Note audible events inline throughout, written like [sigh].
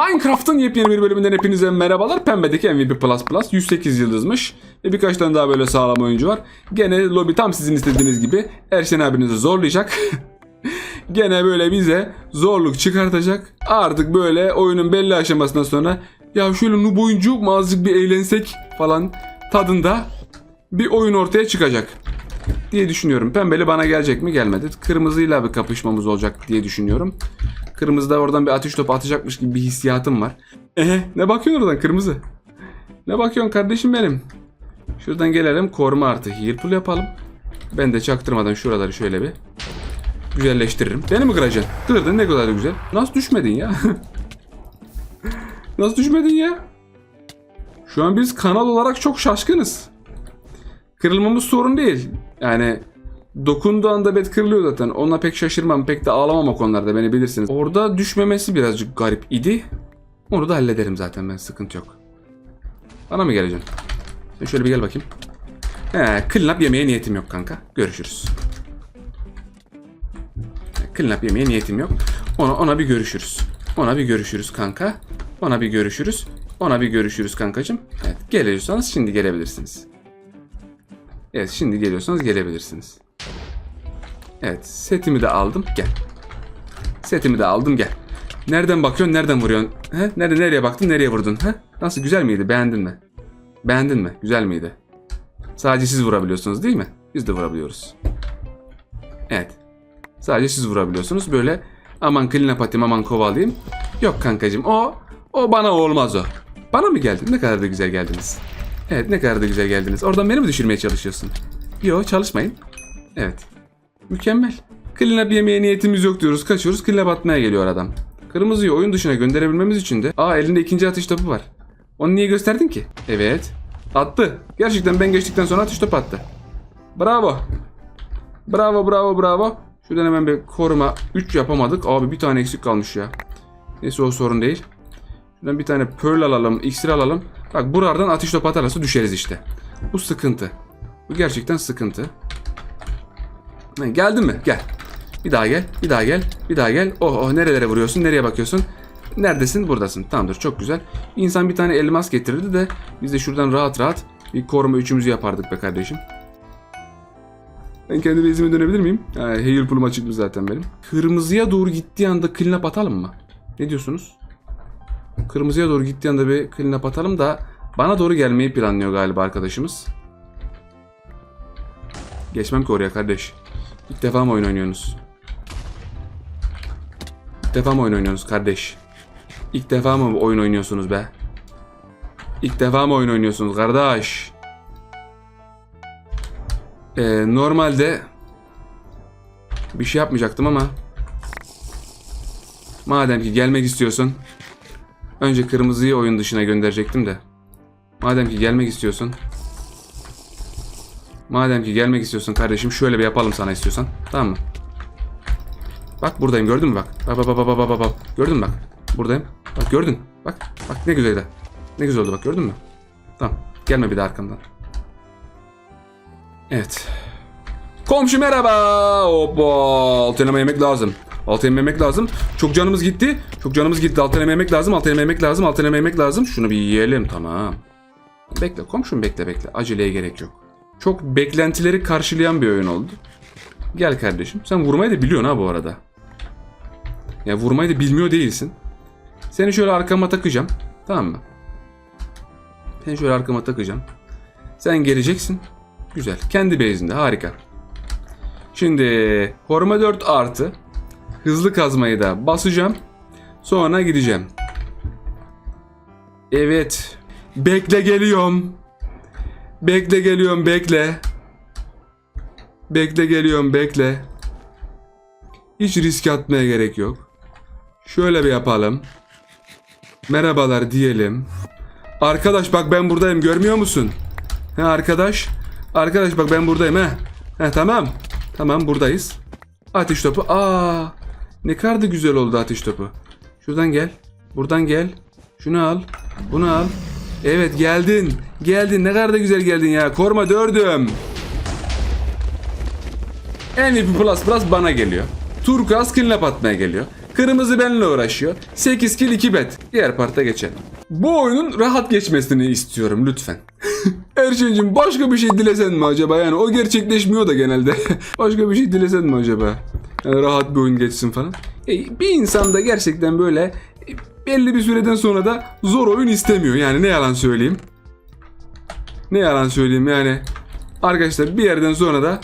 Minecraft'ın yepyeni bir bölümünden hepinize merhabalar. Pembedeki MVP Plus Plus 108 yıldızmış. Ve birkaç tane daha böyle sağlam oyuncu var. Gene lobi tam sizin istediğiniz gibi Erşen abinizi zorlayacak. [laughs] Gene böyle bize zorluk çıkartacak. Artık böyle oyunun belli aşamasından sonra ya şöyle noob oyuncu mu azıcık bir eğlensek falan tadında bir oyun ortaya çıkacak diye düşünüyorum. Pembeli bana gelecek mi? Gelmedi. Kırmızıyla bir kapışmamız olacak diye düşünüyorum. Kırmızı da oradan bir ateş topu atacakmış gibi bir hissiyatım var. Ehe ne bakıyorsun oradan kırmızı? Ne bakıyorsun kardeşim benim? Şuradan gelelim koruma artı heal yapalım. Ben de çaktırmadan şuraları şöyle bir güzelleştiririm. Beni mi kıracaksın? Kırdın ne kadar da güzel. Nasıl düşmedin ya? [laughs] Nasıl düşmedin ya? Şu an biz kanal olarak çok şaşkınız. Kırılmamız sorun değil. Yani dokunduğu anda bet kırılıyor zaten. Ona pek şaşırmam, pek de ağlamam o konularda beni bilirsiniz. Orada düşmemesi birazcık garip idi. Onu da hallederim zaten ben, sıkıntı yok. Bana mı geleceksin? Sen şöyle bir gel bakayım. He, clean yemeye niyetim yok kanka. Görüşürüz. Clean yemeye niyetim yok. Ona, ona bir görüşürüz. Ona bir görüşürüz kanka. Ona bir görüşürüz. Ona bir görüşürüz kankacım. Evet, geliyorsanız şimdi gelebilirsiniz. Evet şimdi geliyorsanız gelebilirsiniz. Evet setimi de aldım gel. Setimi de aldım gel. Nereden bakıyorsun nereden vuruyorsun? He? Nerede nereye baktın nereye vurdun? He? Nasıl güzel miydi beğendin mi? Beğendin mi? Güzel miydi? Sadece siz vurabiliyorsunuz değil mi? Biz de vurabiliyoruz. Evet. Sadece siz vurabiliyorsunuz. Böyle aman kline patim aman kovalayayım. Yok kankacım o o bana olmaz o. Bana mı geldin? Ne kadar da güzel geldiniz. Evet ne kadar da güzel geldiniz. Oradan beni mi düşürmeye çalışıyorsun? Yo çalışmayın. Evet. Mükemmel. Clean up yemeye niyetimiz yok diyoruz. Kaçıyoruz. Clean atmaya geliyor adam. Kırmızıyı oyun dışına gönderebilmemiz için de aa elinde ikinci atış topu var. Onu niye gösterdin ki? Evet. Attı. Gerçekten ben geçtikten sonra atış topu attı. Bravo. Bravo bravo bravo. Şuradan hemen bir koruma 3 yapamadık. Abi bir tane eksik kalmış ya. Neyse o sorun değil. Şuradan bir tane pearl alalım, iksir alalım. Bak buradan ateş topu atarsa düşeriz işte. Bu sıkıntı. Bu gerçekten sıkıntı. Ha, Geldin mi? Gel. Bir daha gel, bir daha gel, bir daha gel. Oh oh nerelere vuruyorsun, nereye bakıyorsun? Neredesin? Buradasın. Tamamdır çok güzel. İnsan bir tane elmas getirirdi de biz de şuradan rahat rahat bir koruma üçümüzü yapardık be kardeşim. Ben kendi base'ime dönebilir miyim? Ha, heal pool'um açıkmış zaten benim. Kırmızıya doğru gittiği anda clean up atalım mı? Ne diyorsunuz? Kırmızıya doğru gittiği anda bir clean up atalım da bana doğru gelmeyi planlıyor galiba arkadaşımız. Geçmem ki oraya kardeş. İlk defa mı oyun oynuyorsunuz? İlk defa mı oyun oynuyorsunuz kardeş? İlk defa mı oyun oynuyorsunuz be? İlk defa mı oyun oynuyorsunuz kardeş? Ee, normalde bir şey yapmayacaktım ama madem ki gelmek istiyorsun önce kırmızıyı oyun dışına gönderecektim de madem ki gelmek istiyorsun madem ki gelmek istiyorsun kardeşim şöyle bir yapalım sana istiyorsan tamam mı? Bak buradayım gördün mü bak. Bak bak bak bak bak bak. Gördün mü bak. Buradayım. Bak gördün. Bak. Bak ne güzeldi. Ne güzel oldu bak gördün mü? Tamam. Gelme bir daha arkamdan. Evet. Komşu merhaba. Hoppa. Alt elma yemek lazım. Alt elma yemek lazım. Çok canımız gitti. Çok canımız gitti. Alt elma yemek lazım. Alt elma yemek lazım. Alt elma yemek lazım. Şunu bir yiyelim. Tamam. Bekle komşum bekle bekle. Aceleye gerek yok. Çok beklentileri karşılayan bir oyun oldu. Gel kardeşim. Sen vurmayı da biliyorsun ha bu arada. Ya vurmayı da bilmiyor değilsin. Seni şöyle arkama takacağım. Tamam mı? Seni şöyle arkama takacağım. Sen geleceksin. Güzel. Kendi base'inde. Harika. Şimdi koruma 4 artı. Hızlı kazmayı da basacağım. Sonra gideceğim. Evet. Bekle geliyorum. Bekle geliyorum bekle. Bekle geliyorum bekle. Hiç risk atmaya gerek yok. Şöyle bir yapalım. Merhabalar diyelim. Arkadaş bak ben buradayım görmüyor musun? He arkadaş. Arkadaş bak ben buradayım he. He tamam. Tamam buradayız. Ateş topu. Aa! Ne kadar da güzel oldu ateş topu. Şuradan gel. Buradan gel. Şunu al. Bunu al. Evet geldin. Geldin. Ne kadar da güzel geldin ya. Korma dördüm. MVP Plus Plus bana geliyor. Turkuaz up atmaya geliyor. Kırmızı benle uğraşıyor. 8 kill 2 bet. Diğer parta geçelim. Bu oyunun rahat geçmesini istiyorum lütfen. [laughs] Erşen'cim başka bir şey dilesen mi acaba? Yani o gerçekleşmiyor da genelde. [laughs] başka bir şey dilesen mi acaba? Yani rahat bir oyun geçsin falan. E, bir insan da gerçekten böyle e, belli bir süreden sonra da zor oyun istemiyor. Yani ne yalan söyleyeyim. Ne yalan söyleyeyim yani. Arkadaşlar bir yerden sonra da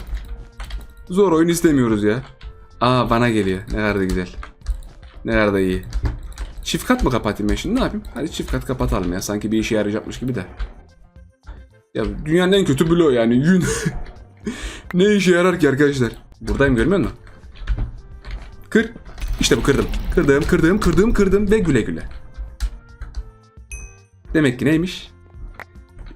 zor oyun istemiyoruz ya. Aa bana geliyor. Ne kadar da güzel. Ne kadar da iyi. Çift kat mı kapatayım ben şimdi ne yapayım? Hadi çift kat kapatalım ya. Sanki bir işe yarayacakmış gibi de. Ya dünyanın en kötü bloğu yani yün. [laughs] ne işe yarar ki arkadaşlar? Buradayım görmüyor musun? Kır. İşte bu kırdım. Kırdım, kırdım, kırdım, kırdım ve güle güle. Demek ki neymiş?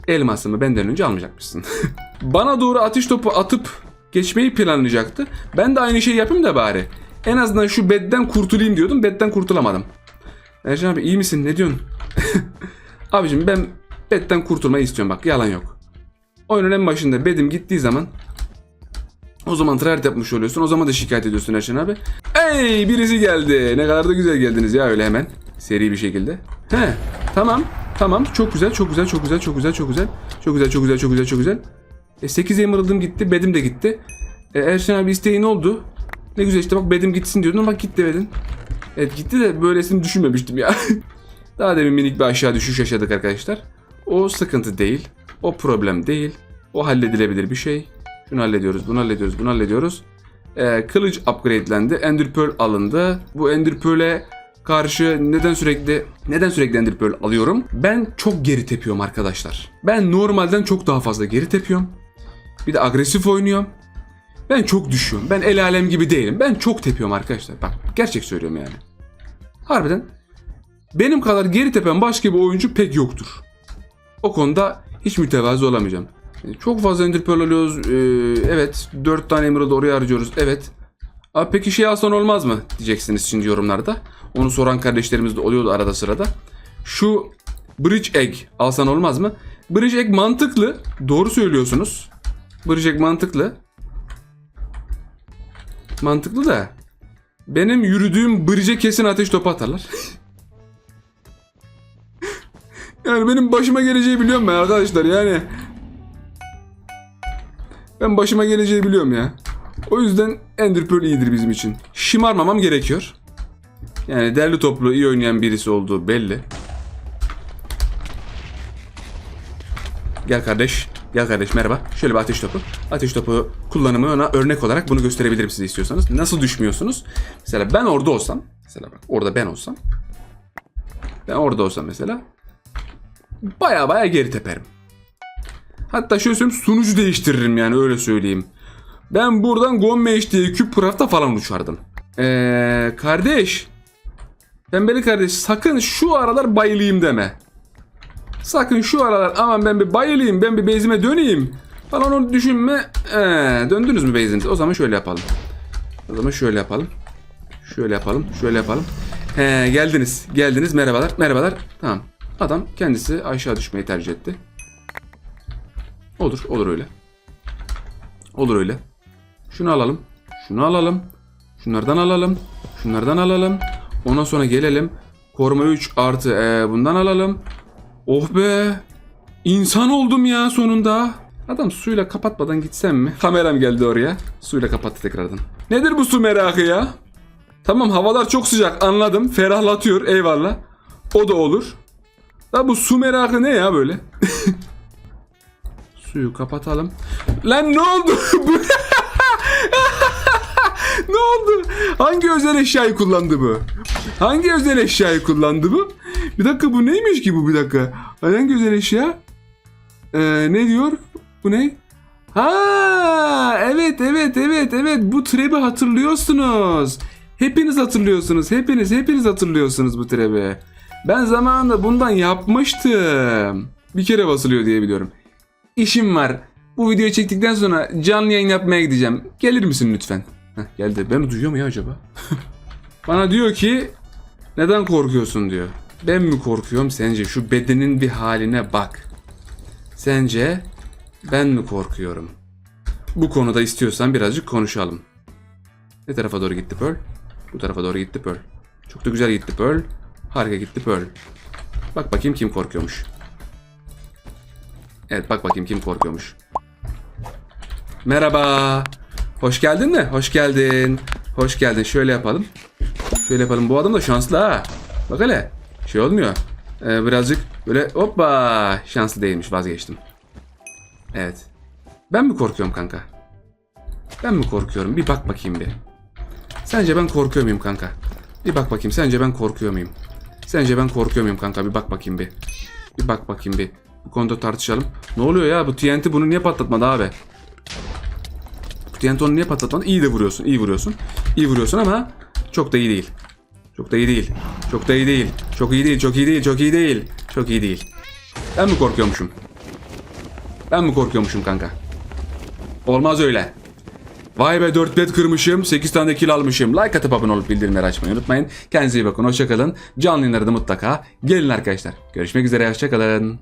Elmasımı benden önce almayacakmışsın. [laughs] Bana doğru atış topu atıp geçmeyi planlayacaktı. Ben de aynı şeyi yapayım da bari. En azından şu bedden kurtulayım diyordum. Bedden kurtulamadım. Ercan abi iyi misin? Ne diyorsun? [laughs] Abicim ben bedden kurtulmayı istiyorum bak. Yalan yok. Oyunun en başında bedim gittiği zaman o zaman tryhard yapmış oluyorsun. O zaman da şikayet ediyorsun Erşen abi. Ey birisi geldi. Ne kadar da güzel geldiniz ya öyle hemen. Seri bir şekilde. He tamam. Tamam çok güzel çok güzel çok güzel çok güzel çok güzel. Çok güzel çok güzel çok güzel çok güzel. E, 8 emerald'ım gitti. Bedim de gitti. E, Erşen abi isteğin oldu. Ne güzel işte bak bedim gitsin diyordun bak gitti bedin. Evet gitti de böylesini düşünmemiştim ya. [laughs] Daha demin minik bir aşağı düşüş yaşadık arkadaşlar. O sıkıntı değil. O problem değil. O halledilebilir bir şey. Şunu hallediyoruz, bunu hallediyoruz, bunu hallediyoruz. Ee, kılıç upgrade'lendi. Ender Pearl alındı. Bu Ender Pearl'e karşı neden sürekli neden sürekli Ender Pearl alıyorum? Ben çok geri tepiyorum arkadaşlar. Ben normalden çok daha fazla geri tepiyorum. Bir de agresif oynuyorum. Ben çok düşüyorum. Ben el alem gibi değilim. Ben çok tepiyorum arkadaşlar. Bak gerçek söylüyorum yani. Harbiden benim kadar geri tepen başka bir oyuncu pek yoktur. O konuda hiç mütevazı olamayacağım. Çok fazla Ender Pearl alıyoruz. Ee, evet. 4 tane Emerald oraya harcıyoruz. Evet. Abi peki şey alsan olmaz mı? Diyeceksiniz şimdi yorumlarda. Onu soran kardeşlerimiz de oluyordu arada sırada. Şu Bridge Egg alsan olmaz mı? Bridge Egg mantıklı. Doğru söylüyorsunuz. Bridge Egg mantıklı. Mantıklı da. Benim yürüdüğüm bridge'e kesin ateş topu atarlar. [laughs] yani benim başıma geleceği biliyorum ben arkadaşlar yani. Ben başıma geleceği biliyorum ya. O yüzden Ender Pearl iyidir bizim için. Şımarmamam gerekiyor. Yani derli toplu iyi oynayan birisi olduğu belli. Gel kardeş. Gel kardeş merhaba. Şöyle bir ateş topu. Ateş topu kullanımı ona örnek olarak bunu gösterebilirim size istiyorsanız. Nasıl düşmüyorsunuz? Mesela ben orada olsam. Mesela bak orada ben olsam. Ben orada olsam mesela. Baya baya geri teperim. Hatta şöyle söyleyeyim sunucu değiştiririm yani öyle söyleyeyim. Ben buradan Gomme HD'ye küp Craft'a falan uçardım. Eee kardeş. Pembeli kardeş sakın şu aralar bayılayım deme. Sakın şu aralar aman ben bir bayılayım ben bir base'ime döneyim. Falan onu düşünme. Ee, döndünüz mü base'inize? O zaman şöyle yapalım. O zaman şöyle yapalım. Şöyle yapalım. Şöyle yapalım. He, geldiniz. Geldiniz. Merhabalar. Merhabalar. Tamam. Adam kendisi aşağı düşmeyi tercih etti. Olur. Olur öyle. Olur öyle. Şunu alalım. Şunu alalım. Şunlardan alalım. Şunlardan alalım. Ondan sonra gelelim. Koruma 3 artı ee, bundan alalım. Oh be. İnsan oldum ya sonunda. Adam suyla kapatmadan gitsem mi? Kameram geldi oraya. Suyla kapattı tekrardan. Nedir bu su merakı ya? Tamam havalar çok sıcak anladım. Ferahlatıyor eyvallah. O da olur. Da bu su merakı ne ya böyle? [laughs] Suyu kapatalım. Lan ne oldu? [laughs] Ne oldu? Hangi özel eşyayı kullandı bu? Hangi özel eşyayı kullandı bu? Bir dakika bu neymiş ki bu bir dakika? Hangi özel eşya? Ee, ne diyor? Bu ne? Ha evet evet evet evet bu trebi hatırlıyorsunuz. Hepiniz hatırlıyorsunuz. Hepiniz hepiniz hatırlıyorsunuz bu trebi. Ben zamanında bundan yapmıştım. Bir kere basılıyor diye biliyorum. İşim var. Bu videoyu çektikten sonra canlı yayın yapmaya gideceğim. Gelir misin lütfen? Heh, geldi. Beni duyuyor mu ya acaba? [laughs] Bana diyor ki neden korkuyorsun diyor. Ben mi korkuyorum sence? Şu bedenin bir haline bak. Sence ben mi korkuyorum? Bu konuda istiyorsan birazcık konuşalım. Ne tarafa doğru gitti Pearl? Bu tarafa doğru gitti Pearl. Çok da güzel gitti Pearl. Harika gitti Pearl. Bak bakayım kim korkuyormuş. Evet bak bakayım kim korkuyormuş. Merhaba. Hoş geldin mi? Hoş geldin. Hoş geldin. Şöyle yapalım. Şöyle yapalım. Bu adam da şanslı ha. Bak hele. Şey olmuyor. Ee, birazcık böyle hoppa. Şanslı değilmiş. Vazgeçtim. Evet. Ben mi korkuyorum kanka? Ben mi korkuyorum? Bir bak bakayım bir. Sence ben korkuyor muyum kanka? Bir bak bakayım. Sence ben korkuyor muyum? Sence ben korkuyor muyum kanka? Bir bak bakayım bir. Bir bak bakayım bir. Bu konuda tartışalım. Ne oluyor ya? Bu TNT bunu niye patlatmadı abi? Bu TNT onu niye patlatmadı? İyi de vuruyorsun. iyi vuruyorsun. İyi vuruyorsun ama çok da iyi değil. Çok da iyi değil. Çok da iyi değil. Çok iyi değil. Çok iyi değil. Çok iyi değil. Çok iyi değil. Ben mi korkuyormuşum? Ben mi korkuyormuşum kanka? Olmaz öyle. Vay be 4 bet kırmışım. 8 tane de kill almışım. Like atıp abone olup bildirimleri açmayı unutmayın. Kendinize iyi bakın. Hoşçakalın. Canlı yayınlara da mutlaka gelin arkadaşlar. Görüşmek üzere. Hoşçakalın.